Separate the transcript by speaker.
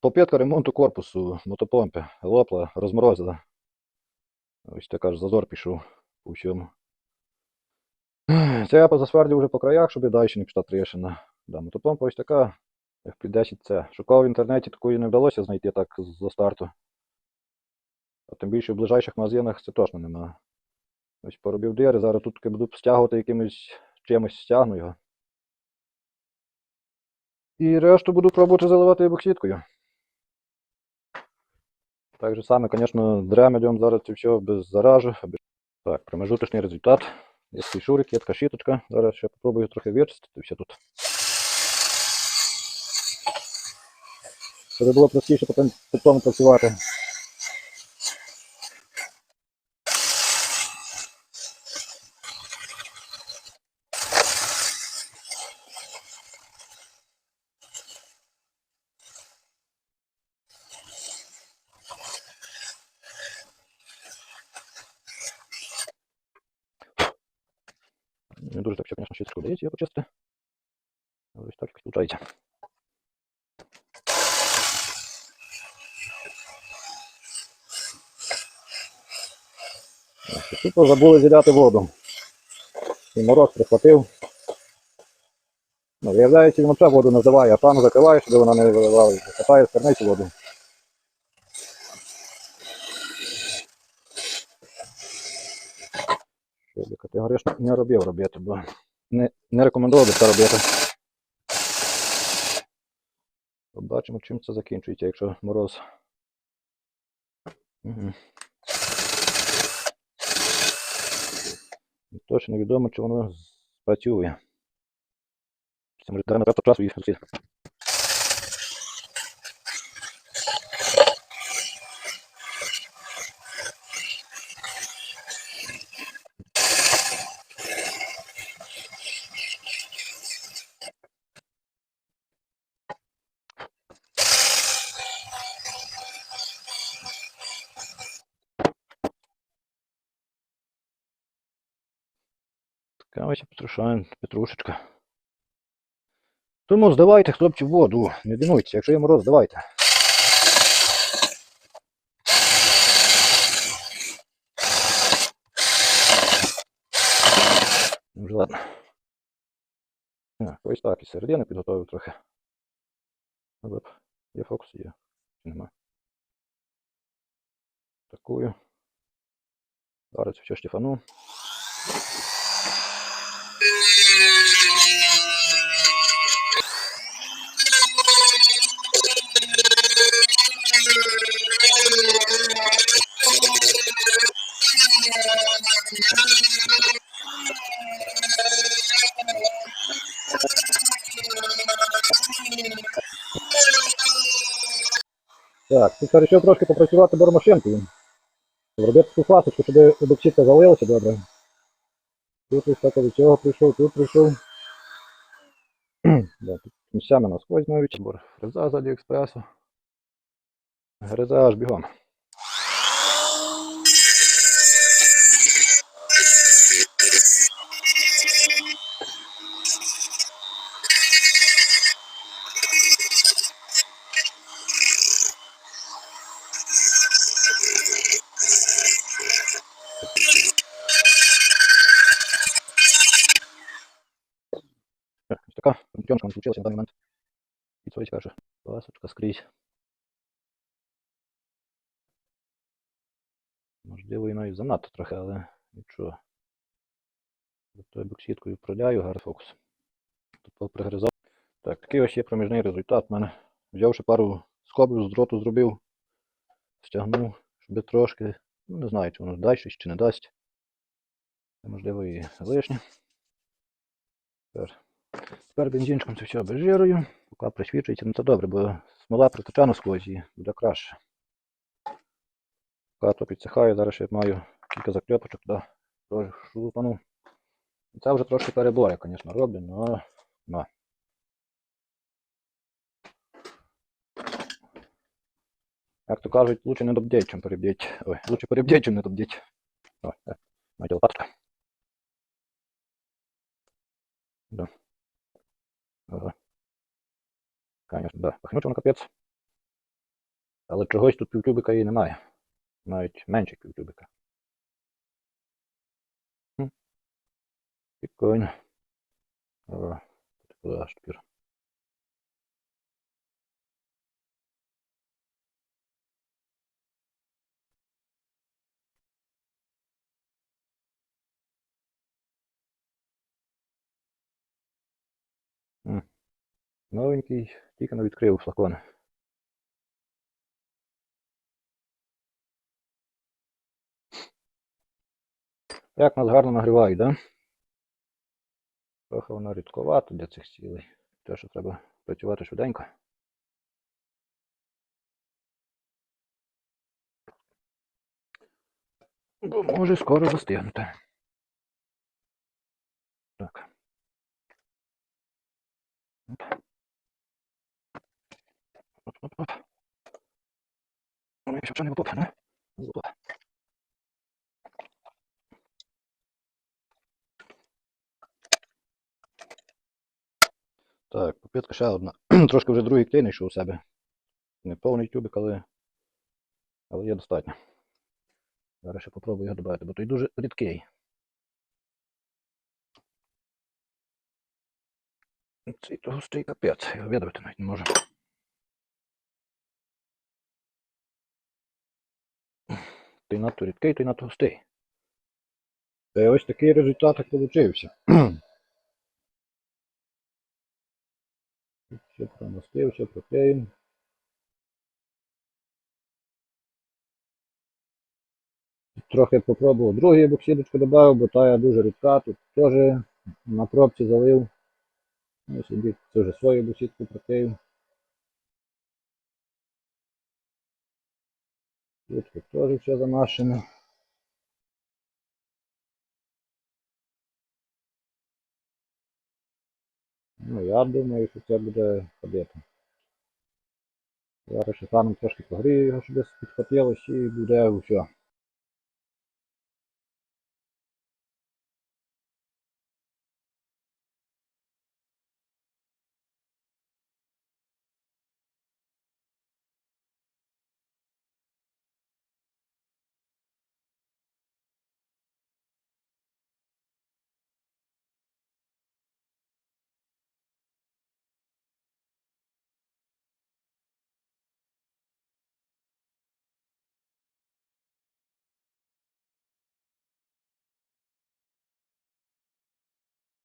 Speaker 1: Попитка ремонту корпусу мотопомпи лопла, розморозила. Ось така ж зазор пішов по всьому. Це я позасвердив вже по краях, щоб далі не пішла тріщина. Да, мотопомпа ось така FP10C. Шукав в інтернеті, такої не вдалося знайти так за старту. А тим більше в ближайших магазинах це точно немає. Ось поробив дири, зараз тут буду стягувати якимось чимось стягну його. І решту буду пробувати заливати боксіткою. Так же саме, звісно, дремедем зараз це все без заражу. Так, промежуточний результат. Є такий шурик, є така щіточка. Зараз ще попробую трохи вичистити все тут. Щоб було простіше потім працювати. Не дуже так все, звісно, щіточку вдається її почистити. Ось так якось. Тупо забули зіляти воду. І мороз прихватив. Ну, виявляється, він взагалі воду не вдаває, а там закриває, щоб вона не виливала. Катає з воду. Я категорично не робив робити, бо не, не рекомендував би це робити. Побачимо, чим це закінчується, якщо мороз. Угу. Точно невідомо, чи воно спрацює. Це може даремно часу їх зусиль. Ось Петрушан, Петрушечка. Тому здавайте, хлопці, воду. Не динуйтеся, якщо є мороз, здавайте. Ну, Вже ладно. Ось так, і середини підготовив трохи. Є фокус, є. Нема? Такую. Зараз все штифану. Так, тут вирішив трошки попрацювати бормашинкою. Зробити таку фасочку, щоб обоксідка залилася добре. Тут ось так до цього прийшов, тут прийшов. да, тут місцями насквозь навіть. Фреза з Аліекспресу. Гриза аж бігом. Так, ось не случилася на даний момент. І це ось перша пасочка скрізь. Можливо, і навіть занадто трохи, але нічого. Я боксіткою проляю, гарний фокус. Тут попригризав. Так, такий ось є проміжний результат. У мене взявши пару скобів з дроту зробив, стягнув, щоб трошки, ну не знаю, чи воно дасть чи не дасть. Можливо і лишнє. Тепер, тепер бензинчиком це все обезжирую. Поки присвічується, ну це добре, бо смола протече сквозь і буде краще. Поки то підсихає, зараз ще маю кілька закльопочок туди теж шурупану. Це вже трошки перебори, звісно, роблю, но, но. Як то кажуть, лучше не добдіть, чим перебдіть. Ой, лучше перебдіть, чим не добдіть. Ой, е, маєте лопаточка. Да. Конечно, да. Пахнет он капец. Але чогось тут півтюбика і немає. Навіть менше. Хм. Прикольно. О, аж тепер? Новенький, тільки не відкрив флакон. Як нас гарно нагрівають, да? Трохи воно рідковато для цих цілей. Те, що треба працювати швиденько. Бо може скоро застигнути. Так. Оп. Оп, оп, оп. Ну, якщо що не попа, не? Опа. Так, попитка ще одна. Трошки вже другий клей знайшов у себе. Не повний тюбик, але, але є достатньо. Зараз ще попробую його додати, бо той дуже рідкий. Цей то густий капець, його видавити навіть не можу. Той надто рідкий, той надто густий. Та й ось такий результат получився. Все промастив, все проклеїв. Трохи попробував другий боксидочку додав, бо та я дуже рідка, тут теж на пробці залив. Ну, собі теж свою боксидку проклеїв. Тут теж все замашено. Ну, я думаю, що це буде ходити. Зараз ще там трошки погрію його, щоб підхопилось і буде все.